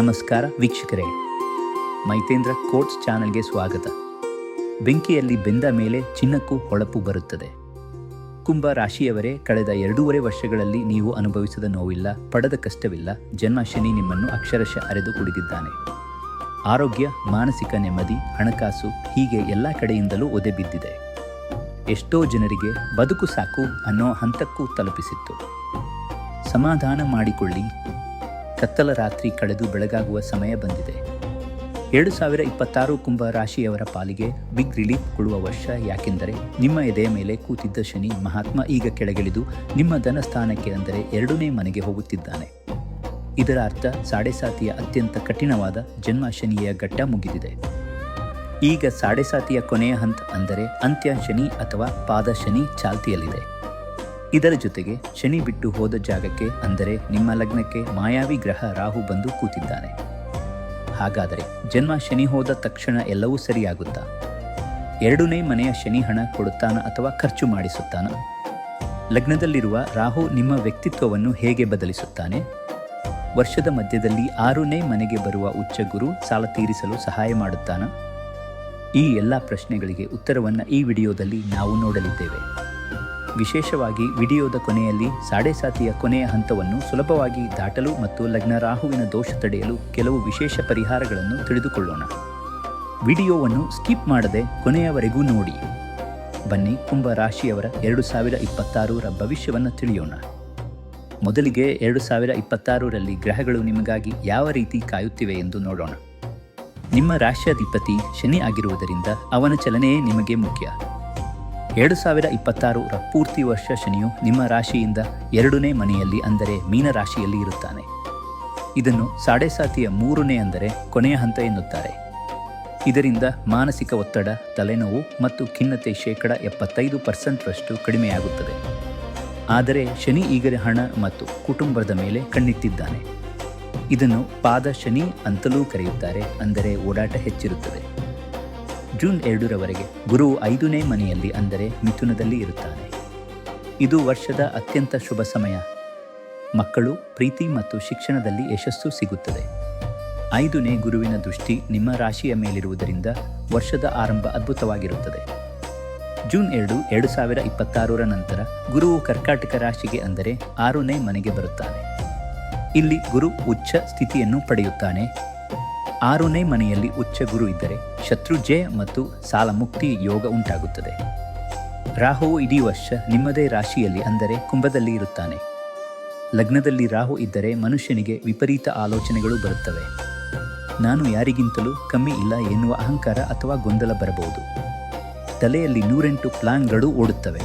ನಮಸ್ಕಾರ ವೀಕ್ಷಕರೇ. ಮೈತೇಂದ್ರ ಕೋಟ್ಸ್ ಚಾನೆಲ್ಗೆ ಸ್ವಾಗತ. ಬೆಂಕಿಯಲ್ಲಿ ಬೆಂದ ಮೇಲೆ ಚಿನ್ನಕ್ಕೂ ಹೊಳಪು ಬರುತ್ತದೆ. ಕುಂಭ ರಾಶಿಯವರೇ, ಕಳೆದ ಎರಡೂವರೆ ವರ್ಷಗಳಲ್ಲಿ ನೀವು ಅನುಭವಿಸಿದ ನೋವಿಲ್ಲ, ಪಡೆದ ಕಷ್ಟವಿಲ್ಲ ಜನ್ಮ ಶನಿ ನಿಮ್ಮನ್ನು ಅಕ್ಷರಶಃ ಅರೆದು ಕುಡಿದಿದ್ದಾನೆ. ಆರೋಗ್ಯ, ಮಾನಸಿಕ ನೆಮ್ಮದಿ, ಹಣಕಾಸು, ಹೀಗೆ ಎಲ್ಲ ಕಡೆಯಿಂದಲೂ ಒದೆ ಬಿದ್ದಿದೆ. ಎಷ್ಟೋ ಜನರಿಗೆ ಬದುಕು ಸಾಕು ಅನ್ನೋ ಹಂತಕ್ಕೂ ತಲುಪಿಸಿತ್ತು. ಸಮಾಧಾನ ಮಾಡಿಕೊಳ್ಳಿ ಕತ್ತಲ ರಾತ್ರಿ ಕಳೆದು ಬೆಳಗಾಗುವ ಸಮಯ ಬಂದಿದೆ. ಎರಡು ಸಾವಿರ ಇಪ್ಪತ್ತಾರು ಕುಂಭ ರಾಶಿಯವರ ಪಾಲಿಗೆ ಬಿಗ್ ರಿಲೀಫ್ ಕೊಡುವ ವರ್ಷ ಯಾಕೆಂದರೆ ನಿಮ್ಮ ಎದೆಯ ಮೇಲೆ ಕೂತಿದ್ದ ಶನಿ ಮಹಾತ್ಮ ಈಗ ಕೆಳಗಿಳಿದು ನಿಮ್ಮ ಧನಸ್ಥಾನಕ್ಕೆ ಅಂದರೆ ಎರಡನೇ ಮನೆಗೆ ಹೋಗುತ್ತಿದ್ದಾನೆ. ಇದರ ಅರ್ಥ ಸಾಡೆಸಾತಿಯ ಅತ್ಯಂತ ಕಠಿಣವಾದ ಜನ್ಮ ಶನಿಯ ಘಟ್ಟ ಮುಗಿದಿದೆ. ಈಗ ಸಾಡೆಸಾತಿಯ ಕೊನೆಯ ಹಂತ ಅಂದರೆ ಅಂತ್ಯ ಶನಿ ಅಥವಾ ಪಾದ ಶನಿ ಚಾಲ್ತಿಯಲ್ಲಿದೆ. ಇದರ ಜೊತೆಗೆ ಶನಿ ಬಿಟ್ಟು ಹೋದ ಜಾಗಕ್ಕೆ ಅಂದರೆ ನಿಮ್ಮ ಲಗ್ನಕ್ಕೆ ಮಾಯಾವಿ ಗ್ರಹ ರಾಹು ಬಂದು ಕೂತಿದ್ದಾನೆ. ಹಾಗಾದರೆ ಜನ್ಮ ಶನಿ ಹೋದ ತಕ್ಷಣ ಎಲ್ಲವೂ ಸರಿಯಾಗುತ್ತಾ? ಎರಡನೇ ಮನೆಯ ಶನಿ ಹಣ ಕೊಡುತ್ತಾನ ಅಥವಾ ಖರ್ಚು ಮಾಡಿಸುತ್ತಾನ? ಲಗ್ನದಲ್ಲಿರುವ ರಾಹು ನಿಮ್ಮ ವ್ಯಕ್ತಿತ್ವವನ್ನು ಹೇಗೆ ಬದಲಿಸುತ್ತಾನೆ? ವರ್ಷದ ಮಧ್ಯದಲ್ಲಿ ಆರನೇ ಮನೆಗೆ ಬರುವ ಉಚ್ಚ ಗುರು ಸಾಲ ತೀರಿಸಲು ಸಹಾಯ ಮಾಡುತ್ತಾನ? ಈ ಎಲ್ಲ ಪ್ರಶ್ನೆಗಳಿಗೆ ಉತ್ತರವನ್ನು ಈ ವಿಡಿಯೋದಲ್ಲಿ ನಾವು ನೋಡಲಿದ್ದೇವೆ. ವಿಶೇಷವಾಗಿ ವಿಡಿಯೋದ ಕೊನೆಯಲ್ಲಿ ಸಾಡೆಸಾತಿಯ ಕೊನೆಯ ಹಂತವನ್ನು ಸುಲಭವಾಗಿ ದಾಟಲು ಮತ್ತು ಲಗ್ನ ರಾಹುವಿನ ದೋಷ ತಡೆಯಲು ಕೆಲವು ವಿಶೇಷ ಪರಿಹಾರಗಳನ್ನು ತಿಳಿದುಕೊಳ್ಳೋಣ. ವಿಡಿಯೋವನ್ನು ಸ್ಕಿಪ್ ಮಾಡದೆ ಕೊನೆಯವರೆಗೂ ನೋಡಿ. ಬನ್ನಿ ಕುಂಭ ರಾಶಿಯವರ ಎರಡು ಸಾವಿರ ಇಪ್ಪತ್ತಾರರ ಭವಿಷ್ಯವನ್ನು ತಿಳಿಯೋಣ. ಮೊದಲಿಗೆ ಎರಡು ಸಾವಿರ ಇಪ್ಪತ್ತಾರರಲ್ಲಿ ಗ್ರಹಗಳು ನಿಮಗಾಗಿ ಯಾವ ರೀತಿ ಕಾಯುತ್ತಿವೆ ಎಂದು ನೋಡೋಣ. ನಿಮ್ಮ ರಾಶ್ಯಾಧಿಪತಿ ಶನಿ ಆಗಿರುವುದರಿಂದ ಅವನ ಚಲನೆಯೇ ನಿಮಗೆ ಮುಖ್ಯ. ಎರಡು ಸಾವಿರ ಇಪ್ಪತ್ತಾರರ ಪೂರ್ತಿ ವರ್ಷ ಶನಿಯು ನಿಮ್ಮ ರಾಶಿಯಿಂದ ಎರಡನೇ ಮನೆಯಲ್ಲಿ ಅಂದರೆ ಮೀನ ರಾಶಿಯಲ್ಲಿ ಇರುತ್ತಾನೆ. ಇದನ್ನು ಸಾಡೆ ಸಾತಿಯ ಮೂರನೇ ಅಂದರೆ ಕೊನೆಯ ಹಂತ ಎನ್ನುತ್ತಾರೆ. ಇದರಿಂದ ಮಾನಸಿಕ ಒತ್ತಡ, ತಲೆನೋವು ಮತ್ತು ಖಿನ್ನತೆ ಶೇಕಡ ಎಪ್ಪತ್ತೈದು ಪರ್ಸೆಂಟ್ರಷ್ಟು ಕಡಿಮೆಯಾಗುತ್ತದೆ. ಆದರೆ ಶನಿ ಈಗಲೇ ಹಣ ಮತ್ತು ಕುಟುಂಬದ ಮೇಲೆ ಕಣ್ಣಿಟ್ಟಿದ್ದಾನೆ. ಇದನ್ನು ಪಾದ ಶನಿ ಅಂತಲೂ ಕರೆಯುತ್ತಾರೆ, ಅಂದರೆ ಓಡಾಟ ಹೆಚ್ಚಿರುತ್ತದೆ. ಜೂನ್ ಎರಡರವರೆಗೆ ಗುರು ಐದನೇ ಮನೆಯಲ್ಲಿ ಅಂದರೆ ಮಿಥುನದಲ್ಲಿ ಇರುತ್ತಾನೆ. ಇದು ವರ್ಷದ ಅತ್ಯಂತ ಶುಭ ಸಮಯ. ಮಕ್ಕಳು, ಪ್ರೀತಿ ಮತ್ತು ಶಿಕ್ಷಣದಲ್ಲಿ ಯಶಸ್ಸು ಸಿಗುತ್ತದೆ. ಐದನೇ ಗುರುವಿನ ದೃಷ್ಟಿ ನಿಮ್ಮ ರಾಶಿಯ ಮೇಲಿರುವುದರಿಂದ ವರ್ಷದ ಆರಂಭ ಅದ್ಭುತವಾಗಿರುತ್ತದೆ. ಜೂನ್ ಎರಡು ಎರಡು ಸಾವಿರ ಇಪ್ಪತ್ತಾರರ ನಂತರ ಗುರುವು ಕರ್ಕಾಟಕ ರಾಶಿಗೆ ಅಂದರೆ ಆರನೇ ಮನೆಗೆ ಬರುತ್ತಾನೆ. ಇಲ್ಲಿ ಗುರು ಉಚ್ಚ ಸ್ಥಿತಿಯನ್ನು ಪಡೆಯುತ್ತಾನೆ. ಆರನೇ ಮನೆಯಲ್ಲಿ ಉಚ್ಚ ಗುರು ಇದ್ದರೆ ಶತ್ರು ಜಯ ಮತ್ತು ಸಾಲ ಮುಕ್ತಿ ಯೋಗ ಉಂಟಾಗುತ್ತದೆ. ರಾಹುವು ಇಡೀ ವರ್ಷ ನಿಮ್ಮದೇ ರಾಶಿಯಲ್ಲಿ ಅಂದರೆ ಕುಂಭದಲ್ಲಿ ಇರುತ್ತಾನೆ. ಲಗ್ನದಲ್ಲಿ ರಾಹು ಇದ್ದರೆ ಮನುಷ್ಯನಿಗೆ ವಿಪರೀತ ಆಲೋಚನೆಗಳು ಬರುತ್ತವೆ. ನಾನು ಯಾರಿಗಿಂತಲೂ ಕಮ್ಮಿ ಇಲ್ಲ ಎನ್ನುವ ಅಹಂಕಾರ ಅಥವಾ ಗೊಂದಲ ಬರಬಹುದು. ತಲೆಯಲ್ಲಿ ನೂರೆಂಟು ಪ್ಲಾನ್ಗಳು ಓಡುತ್ತವೆ.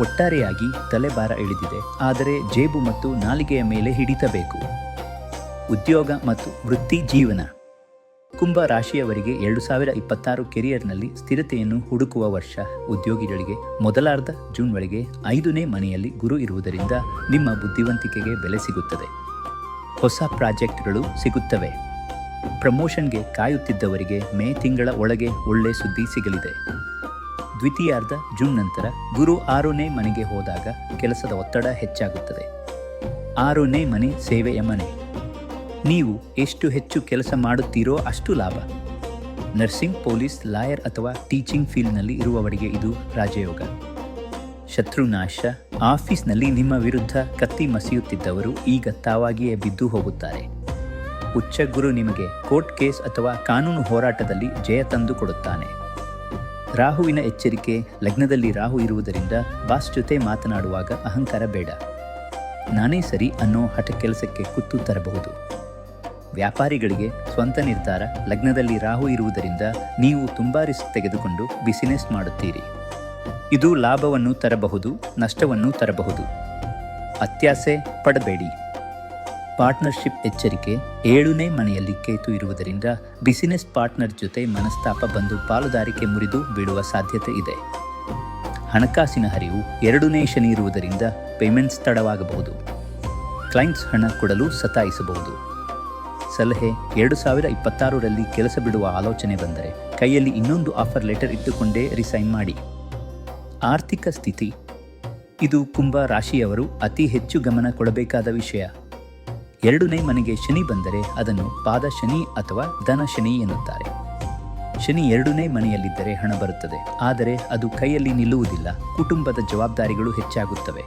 ಒಟ್ಟಾರೆಯಾಗಿ ತಲೆಭಾರ ಇಳಿದಿದೆ ಆದರೆ ಜೇಬು ಮತ್ತು ನಾಲಿಗೆಯ ಮೇಲೆ ಹಿಡಿತಬೇಕು. ಉದ್ಯೋಗ ಮತ್ತು ವೃತ್ತಿ ಜೀವನ. ಕುಂಭ ರಾಶಿಯವರಿಗೆ ಎರಡು ಸಾವಿರ ಇಪ್ಪತ್ತಾರು ಕೆರಿಯರ್ನಲ್ಲಿ ಸ್ಥಿರತೆಯನ್ನು ಹುಡುಕುವ ವರ್ಷ. ಉದ್ಯೋಗಿಗಳಿಗೆ ಮೊದಲಾರ್ಧ ಜೂನ್ ಒಳಗೆ ಐದನೇ ಮನೆಯಲ್ಲಿ ಗುರು ಇರುವುದರಿಂದ ನಿಮ್ಮ ಬುದ್ಧಿವಂತಿಕೆಗೆ ಬೆಲೆ ಸಿಗುತ್ತದೆ. ಹೊಸ ಪ್ರಾಜೆಕ್ಟ್ಗಳು ಸಿಗುತ್ತವೆ. ಪ್ರಮೋಷನ್ಗೆ ಕಾಯುತ್ತಿದ್ದವರಿಗೆ ಮೇ ತಿಂಗಳ ಒಳಗೆ ಒಳ್ಳೆ ಸುದ್ದಿ ಸಿಗಲಿದೆ. ದ್ವಿತೀಯಾರ್ಧ ಜೂನ್ ನಂತರ ಗುರು ಆರನೇ ಮನೆಗೆ ಹೋದಾಗ ಕೆಲಸದ ಒತ್ತಡ ಹೆಚ್ಚಾಗುತ್ತದೆ. ಆರನೇ ಮನೆ ಸೇವೆಯ ಮನೆ. ನೀವು ಎಷ್ಟು ಹೆಚ್ಚು ಕೆಲಸ ಮಾಡುತ್ತೀರೋ ಅಷ್ಟು ಲಾಭ. ನರ್ಸಿಂಗ್, ಪೊಲೀಸ್, ಲಾಯರ್ ಅಥವಾ ಟೀಚಿಂಗ್ ಫೀಲ್ಡ್ನಲ್ಲಿ ಇರುವವರಿಗೆ ಇದು ರಾಜಯೋಗ. ಶತ್ರುನಾಶ ಆಫೀಸ್ನಲ್ಲಿ ನಿಮ್ಮ ವಿರುದ್ಧ ಕತ್ತಿ ಮಸಿಯುತ್ತಿದ್ದವರು ಈಗ ತಾವಾಗಿಯೇ ಬಿದ್ದು ಹೋಗುತ್ತಾರೆ. ಉಚ್ಚ ಗುರು ನಿಮಗೆ ಕೋರ್ಟ್ ಕೇಸ್ ಅಥವಾ ಕಾನೂನು ಹೋರಾಟದಲ್ಲಿ ಜಯ ತಂದು ಕೊಡುತ್ತಾನೆ. ರಾಹುವಿನ ಎಚ್ಚರಿಕೆ, ಲಗ್ನದಲ್ಲಿ ರಾಹು ಇರುವುದರಿಂದ ಬಾಸ್ ಜೊತೆ ಮಾತನಾಡುವಾಗ ಅಹಂಕಾರ ಬೇಡ. ನಾನೇ ಸರಿ ಅನ್ನೋ ಹಠ ಕೆಲಸಕ್ಕೆ ಕುತ್ತು ತರಬಹುದು. ವ್ಯಾಪಾರಿಗಳಿಗೆ ಸ್ವಂತ ನಿರ್ಧಾರ, ಲಗ್ನದಲ್ಲಿ ರಾಹು ಇರುವುದರಿಂದ ನೀವು ತುಂಬಾ ರಿಸ್ಕ್ ತೆಗೆದುಕೊಂಡು ಬಿಸಿನೆಸ್ ಮಾಡುತ್ತೀರಿ. ಇದು ಲಾಭವನ್ನು ತರಬಹುದು, ನಷ್ಟವನ್ನು ತರಬಹುದು. ಅತ್ಯಾಸೆ ಪಡಬೇಡಿ. ಪಾರ್ಟ್ನರ್ಶಿಪ್ ಎಚ್ಚರಿಕೆ, ಏಳನೇ ಮನೆಯಲ್ಲಿ ಕೇತು ಇರುವುದರಿಂದ ಬಿಸಿನೆಸ್ ಪಾರ್ಟ್ನರ್ ಜೊತೆ ಮನಸ್ತಾಪ ಬಂದು ಪಾಲುದಾರಿಕೆ ಮುರಿದು ಬೀಳುವ ಸಾಧ್ಯತೆ ಇದೆ. ಹಣಕಾಸಿನ ಹರಿವು ಎರಡನೇ ಶನಿ ಇರುವುದರಿಂದ ಪೇಮೆಂಟ್ಸ್ ತಡವಾಗಬಹುದು. ಕ್ಲೈಂಟ್ಸ್ ಹಣ ಕೊಡಲು ಸತಾಯಿಸಬಹುದು. ಸಲಹೆ ಎರಡು ಸಾವಿರ ಇಪ್ಪತ್ತಾರರಲ್ಲಿ ಕೆಲಸ ಬಿಡುವ ಆಲೋಚನೆ ಬಂದರೆ ಕೈಯಲ್ಲಿ ಇನ್ನೊಂದು ಆಫರ್ ಲೆಟರ್ ಇಟ್ಟುಕೊಂಡೇ ರಿಸೈನ್ ಮಾಡಿ. ಆರ್ಥಿಕ ಸ್ಥಿತಿ. ಇದು ಕುಂಭ ರಾಶಿಯವರು ಅತಿ ಹೆಚ್ಚು ಗಮನ ಕೊಡಬೇಕಾದ ವಿಷಯ. ಎರಡನೇ ಮನೆಗೆ ಶನಿ ಬಂದರೆ ಅದನ್ನು ಪಾದ ಶನಿ ಅಥವಾ ಧನ ಶನಿ ಎನ್ನುತ್ತಾರೆ. ಶನಿ ಎರಡನೇ ಮನೆಯಲ್ಲಿದ್ದರೆ ಹಣ ಬರುತ್ತದೆ, ಆದರೆ ಅದು ಕೈಯಲ್ಲಿ ನಿಲ್ಲುವುದಿಲ್ಲ, ಕುಟುಂಬದ ಜವಾಬ್ದಾರಿಗಳು ಹೆಚ್ಚಾಗುತ್ತವೆ.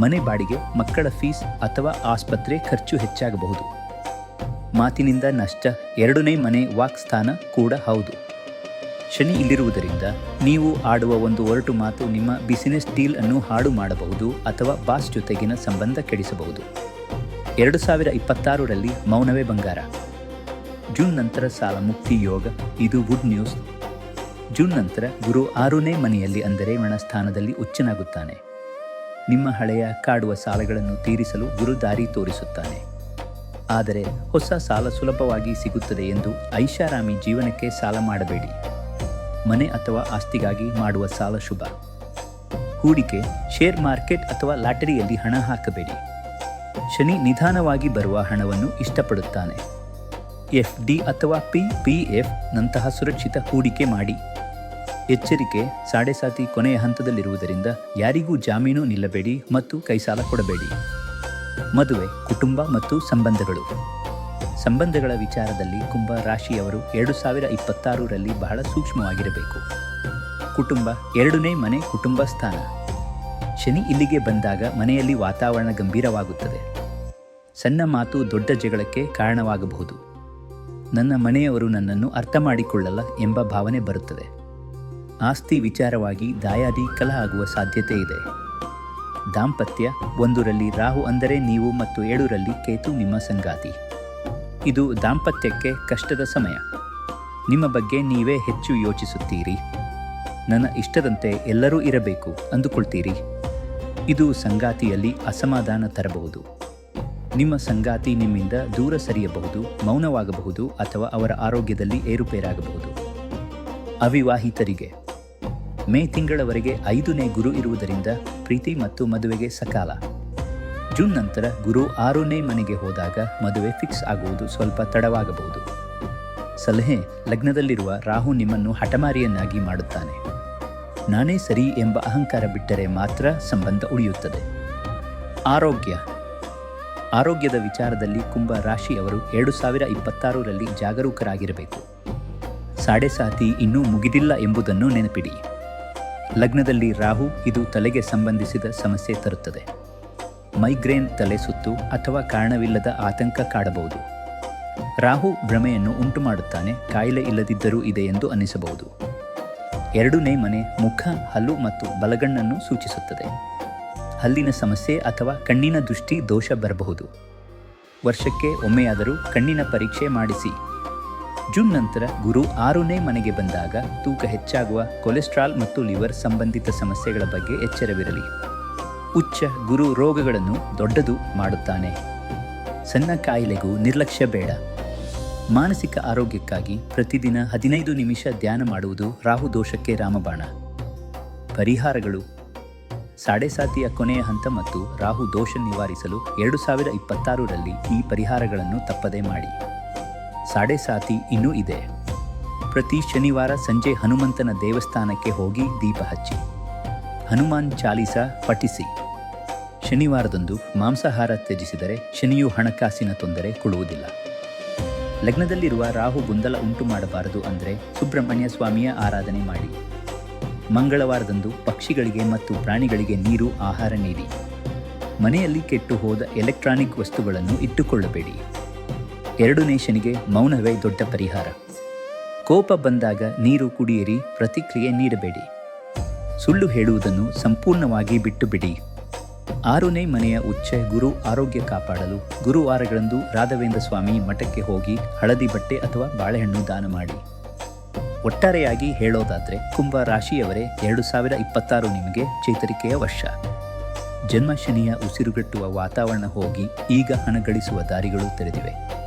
ಮನೆ ಬಾಡಿಗೆ, ಮಕ್ಕಳ ಫೀಸ್ ಅಥವಾ ಆಸ್ಪತ್ರೆ ಖರ್ಚು ಹೆಚ್ಚಾಗಬಹುದು. ಮಾತಿನಿಂದ ನಷ್ಟ ಎರಡನೇ ಮನೆ ವಾಕ್ ಸ್ಥಾನ ಕೂಡ ಹೌದು. ಶನಿ ಇಲ್ಲಿರುವುದರಿಂದ ನೀವು ಆಡುವ ಒಂದು ಒರಟು ಮಾತು ನಿಮ್ಮ ಬಿಸಿನೆಸ್ ಡೀಲ್ ಅನ್ನು ಹಾಡು ಮಾಡಬಹುದು ಅಥವಾ ಬಾಸ್ ಜೊತೆಗಿನ ಸಂಬಂಧ ಕೆಡಿಸಬಹುದು. ಎರಡು ಸಾವಿರ ಇಪ್ಪತ್ತಾರರಲ್ಲಿ ಮೌನವೇ ಬಂಗಾರ. ಜೂನ್ ನಂತರ ಸಾಲ ಮುಕ್ತಿ ಯೋಗ, ಇದು ಗುಡ್ ನ್ಯೂಸ್. ಜೂನ್ ನಂತರ ಗುರು ಆರನೇ ಮನೆಯಲ್ಲಿ ಅಂದರೆ ಸ್ಥಾನದಲ್ಲಿ ಉಚ್ಚನಾಗುತ್ತಾನೆ ನಿಮ್ಮ ಹಳೆಯ ಕಾಡುವ ಸಾಲಗಳನ್ನು ತೀರಿಸಲು ಗುರು ದಾರಿ ತೋರಿಸುತ್ತಾನೆ. ಆದರೆ ಹೊಸ ಸಾಲ ಸುಲಭವಾಗಿ ಸಿಗುತ್ತದೆ ಎಂದು ಐಷಾರಾಮಿ ಜೀವನಕ್ಕೆ ಸಾಲ ಮಾಡಬೇಡಿ. ಮನೆ ಅಥವಾ ಆಸ್ತಿಗಾಗಿ ಮಾಡುವ ಸಾಲ ಶುಭ. ಹೂಡಿಕೆ ಶೇರ್ ಮಾರ್ಕೆಟ್ ಅಥವಾ ಲಾಟರಿಯಲ್ಲಿ ಹಣ ಹಾಕಬೇಡಿ. ಶನಿ ನಿಧಾನವಾಗಿ ಬರುವ ಹಣವನ್ನು ಇಷ್ಟಪಡುತ್ತಾನೆ. ಎಫ್ ಡಿ ಅಥವಾ ಪಿ ಪಿ ಎಫ್ ನಂತಹ ಸುರಕ್ಷಿತ ಹೂಡಿಕೆ ಮಾಡಿ. ಎಚ್ಚರಿಕೆ, ಸಾಡೆಸಾತಿ ಕೊನೆಯ ಹಂತದಲ್ಲಿರುವುದರಿಂದ ಯಾರಿಗೂ ಜಾಮೀನು ನಿಲ್ಲಬೇಡಿ ಮತ್ತು ಕೈಸಾಲ ಕೊಡಬೇಡಿ. ಮದುವೆ, ಕುಟುಂಬ ಮತ್ತು ಸಂಬಂಧಗಳು. ಸಂಬಂಧಗಳ ವಿಚಾರದಲ್ಲಿ ಕುಂಭ ರಾಶಿಯವರು ಎರಡು ಸಾವಿರ ಇಪ್ಪತ್ತಾರರಲ್ಲಿ ಬಹಳ ಸೂಕ್ಷ್ಮವಾಗಿರಬೇಕು. ಕುಟುಂಬ, ಎರಡನೇ ಮನೆ ಕುಟುಂಬ ಸ್ಥಾನ. ಶನಿ ಇಲ್ಲಿಗೆ ಬಂದಾಗ ಮನೆಯಲ್ಲಿ ವಾತಾವರಣ ಗಂಭೀರವಾಗುತ್ತದೆ. ಸಣ್ಣ ಮಾತು ದೊಡ್ಡ ಜಗಳಕ್ಕೆ ಕಾರಣವಾಗಬಹುದು. ನನ್ನ ಮನೆಯವರು ನನ್ನನ್ನು ಅರ್ಥ ಮಾಡಿಕೊಳ್ಳಲ್ಲ ಎಂಬ ಭಾವನೆ ಬರುತ್ತದೆ. ಆಸ್ತಿ ವಿಚಾರವಾಗಿ ದಾಯಾದಿ ಕಲಹ ಆಗುವ ಸಾಧ್ಯತೆ ಇದೆ. ದಾಂಪತ್ಯ, ಒಂದರಲ್ಲಿ ರಾಹು ಅಂದರೆ ನೀವು ಮತ್ತು ಏಳರಲ್ಲಿ ಕೇತು ನಿಮ್ಮ ಸಂಗಾತಿ. ಇದು ದಾಂಪತ್ಯಕ್ಕೆ ಕಷ್ಟದ ಸಮಯ. ನಿಮ್ಮ ಬಗ್ಗೆ ನೀವೇ ಹೆಚ್ಚು ಯೋಚಿಸುತ್ತೀರಿ. ನನ್ನ ಇಷ್ಟದಂತೆ ಎಲ್ಲರೂ ಇರಬೇಕು ಅಂದುಕೊಳ್ತೀರಿ. ಇದು ಸಂಗಾತಿಯಲ್ಲಿ ಅಸಮಾಧಾನ ತರಬಹುದು. ನಿಮ್ಮ ಸಂಗಾತಿ ನಿಮ್ಮಿಂದ ದೂರ ಸರಿಯಬಹುದು, ಮೌನವಾಗಬಹುದು ಅಥವಾ ಅವರ ಆರೋಗ್ಯದಲ್ಲಿ ಏರುಪೇರಾಗಬಹುದು. ಅವಿವಾಹಿತರಿಗೆ. ಮೇ ತಿಂಗಳವರೆಗೆ ಐದನೇ ಗುರು ಇರುವುದರಿಂದ ಪ್ರೀತಿ ಮತ್ತು ಮದುವೆಗೆ ಸಕಾಲ. ಜೂನ್ ನಂತರ ಗುರು ಆರನೇ ಮನೆಗೆ ಹೋದಾಗ ಮದುವೆ ಫಿಕ್ಸ್ ಆಗುವುದು ಸ್ವಲ್ಪ ತಡವಾಗಬಹುದು. ಸಲಹೆ, ಲಗ್ನದಲ್ಲಿರುವ ರಾಹು ನಿಮ್ಮನ್ನು ಹಠಮಾರಿಯನ್ನಾಗಿ ಮಾಡುತ್ತಾನೆ. ನಾನೇ ಸರಿ ಎಂಬ ಅಹಂಕಾರ ಬಿಟ್ಟರೆ ಮಾತ್ರ ಸಂಬಂಧ ಉಳಿಯುತ್ತದೆ. ಆರೋಗ್ಯ. ಆರೋಗ್ಯದ ವಿಚಾರದಲ್ಲಿ ಕುಂಭ ರಾಶಿಯವರು ಎರಡು ಸಾವಿರ ಇಪ್ಪತ್ತಾರರಲ್ಲಿ ಜಾಗರೂಕರಾಗಿರಬೇಕು. ಸಾಡೆಸಾತಿ ಇನ್ನೂ ಮುಗಿದಿಲ್ಲ ಎಂಬುದನ್ನು ನೆನಪಿಡಿ. ಲಗ್ನದಲ್ಲಿ ರಾಹು ಇದು ತಲೆಗೆ ಸಂಬಂಧಿಸಿದ ಸಮಸ್ಯೆ ತರುತ್ತದೆ. ಮೈಗ್ರೇನ್ ತಲೆ ಸುತ್ತು ಅಥವಾ ಕಾರಣವಿಲ್ಲದ ಆತಂಕ ಕಾಡಬಹುದು. ರಾಹು ಭ್ರಮೆಯನ್ನು ಉಂಟು ಮಾಡುತ್ತಾನೆ ಕಾಯಿಲೆ ಇಲ್ಲದಿದ್ದರೂ ಇದೆ ಎಂದು ಅನಿಸಬಹುದು. ಎರಡನೇ ಮನೆ ಮುಖ, ಹಲ್ಲು ಮತ್ತು ಬಲಗಣ್ಣನ್ನು ಸೂಚಿಸುತ್ತದೆ. ಹಲ್ಲಿನ ಸಮಸ್ಯೆ ಅಥವಾ ಕಣ್ಣಿನ ದೃಷ್ಟಿ ದೋಷ ಬರಬಹುದು. ವರ್ಷಕ್ಕೆ ಒಮ್ಮೆಯಾದರೂ ಕಣ್ಣಿನ ಪರೀಕ್ಷೆ ಮಾಡಿಸಿ. ಜೂನ್ ನಂತರ ಗುರು ಆರುನೇ ಮನೆಗೆ ಬಂದಾಗ ತೂಕ ಹೆಚ್ಚಾಗುವ ಕೊಲೆಸ್ಟ್ರಾಲ್ ಮತ್ತು ಲಿವರ್ ಸಂಬಂಧಿತ ಸಮಸ್ಯೆಗಳ ಬಗ್ಗೆ ಎಚ್ಚರವಿರಲಿ. ಉಚ್ಚ ಗುರು ರೋಗಗಳನ್ನು ದೊಡ್ಡದು ಮಾಡುತ್ತಾನೆ. ಸಣ್ಣ ಕಾಯಿಲೆಗೂ ನಿರ್ಲಕ್ಷ್ಯ ಬೇಡ. ಮಾನಸಿಕ ಆರೋಗ್ಯಕ್ಕಾಗಿ ಪ್ರತಿದಿನ ಹದಿನೈದು ನಿಮಿಷ ಧ್ಯಾನ ಮಾಡುವುದು ರಾಹು ದೋಷಕ್ಕೆ ರಾಮಬಾಣ. ಪರಿಹಾರಗಳು. ಸಾಡೆಸಾತಿಯ ಕೊನೆಯ ಹಂತ ಮತ್ತು ರಾಹು ದೋಷ ನಿವಾರಿಸಲು ಎರಡು ಸಾವಿರ ಇಪ್ಪತ್ತಾರರಲ್ಲಿ ಈ ಪರಿಹಾರಗಳನ್ನು ತಪ್ಪದೇ ಮಾಡಿ. ಸಾಡೆ ಸಾತಿ ಇನ್ನೂ ಇದೆ. ಪ್ರತಿ ಶನಿವಾರ ಸಂಜೆ ಹನುಮಂತನ ದೇವಸ್ಥಾನಕ್ಕೆ ಹೋಗಿ ದೀಪ ಹಚ್ಚಿ. ಹನುಮಾನ್ ಚಾಲೀಸ ಪಠಿಸಿ. ಶನಿವಾರದಂದು ಮಾಂಸಾಹಾರ ತ್ಯಜಿಸಿದರೆ ಶನಿಯು ಹಣಕಾಸಿನ ತೊಂದರೆ ಕೊಡುವುದಿಲ್ಲ. ಲಗ್ನದಲ್ಲಿರುವ ರಾಹು ಗೊಂದಲ ಉಂಟು ಮಾಡಬಾರದು ಅಂದರೆ ಸುಬ್ರಹ್ಮಣ್ಯ ಸ್ವಾಮಿಯ ಆರಾಧನೆ ಮಾಡಿ. ಮಂಗಳವಾರದಂದು ಪಕ್ಷಿಗಳಿಗೆ ಮತ್ತು ಪ್ರಾಣಿಗಳಿಗೆ ನೀರು, ಆಹಾರ ನೀಡಿ. ಮನೆಯಲ್ಲಿ ಕೆಟ್ಟು ಹೋದ ಎಲೆಕ್ಟ್ರಾನಿಕ್ ವಸ್ತುಗಳನ್ನು ಇಟ್ಟುಕೊಳ್ಳಬೇಡಿ. ಎರಡನೇ ಶನಿಗೆ ಮೌನವೇ ದೊಡ್ಡ ಪರಿಹಾರ. ಕೋಪ ಬಂದಾಗ ನೀರು ಕುಡಿಯಿರಿ, ಪ್ರತಿಕ್ರಿಯೆ ನೀಡಬೇಡಿ. ಸುಳ್ಳು ಹೇಳುವುದನ್ನು ಸಂಪೂರ್ಣವಾಗಿ ಬಿಟ್ಟು ಬಿಡಿ ಆರನೇ ಮನೆಯ ಉಚ್ಚ ಗುರು ಆರೋಗ್ಯ ಕಾಪಾಡಲು ಗುರುವಾರಗಳಂದು ರಾಘವೇಂದ್ರ ಸ್ವಾಮಿ ಮಠಕ್ಕೆ ಹೋಗಿ ಹಳದಿ ಬಟ್ಟೆ ಅಥವಾ ಬಾಳೆಹಣ್ಣು ದಾನ ಮಾಡಿ. ಒಟ್ಟಾರೆಯಾಗಿ ಹೇಳೋದಾದರೆ ಕುಂಭ ರಾಶಿಯವರೇ ಎರಡು ಸಾವಿರ ಇಪ್ಪತ್ತಾರು ನಿಮಗೆ ಚೇತರಿಕೆಯ ವರ್ಷ. ಜನ್ಮ ಶನಿಯ ಉಸಿರುಗಟ್ಟುವ ವಾತಾವರಣ ಹೋಗಿ ಈಗ ಹಣ ಗಳಿಸುವ ದಾರಿಗಳು ತೆರೆದಿವೆ.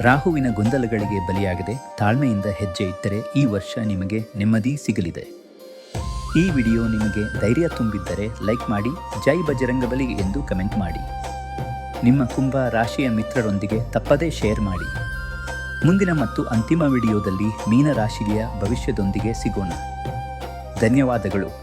ರಾಹುವಿನ ಗೊಂದಲಗಳಿಗೆ ಬಲಿಯಾಗದೆ ತಾಳ್ಮೆಯಿಂದ ಹೆಜ್ಜೆ ಇಟ್ಟರೆ ಈ ವರ್ಷ ನಿಮಗೆ ನೆಮ್ಮದಿ ಸಿಗಲಿದೆ. ಈ ವಿಡಿಯೋ ನಿಮಗೆ ಧೈರ್ಯ ತುಂಬಿದ್ದರೆ ಲೈಕ್ ಮಾಡಿ, ಜೈ ಬಜರಂಗಬಲಿ ಎಂದು ಕಮೆಂಟ್ ಮಾಡಿ. ನಿಮ್ಮ ಕುಂಭ ರಾಶಿಯ ಮಿತ್ರರೊಂದಿಗೆ ತಪ್ಪದೇ ಶೇರ್ ಮಾಡಿ. ಮುಂದಿನ ಮತ್ತು ಅಂತಿಮ ವಿಡಿಯೋದಲ್ಲಿ ಮೀನ ರಾಶಿಯ ಭವಿಷ್ಯದೊಂದಿಗೆ ಸಿಗೋಣ. ಧನ್ಯವಾದಗಳು.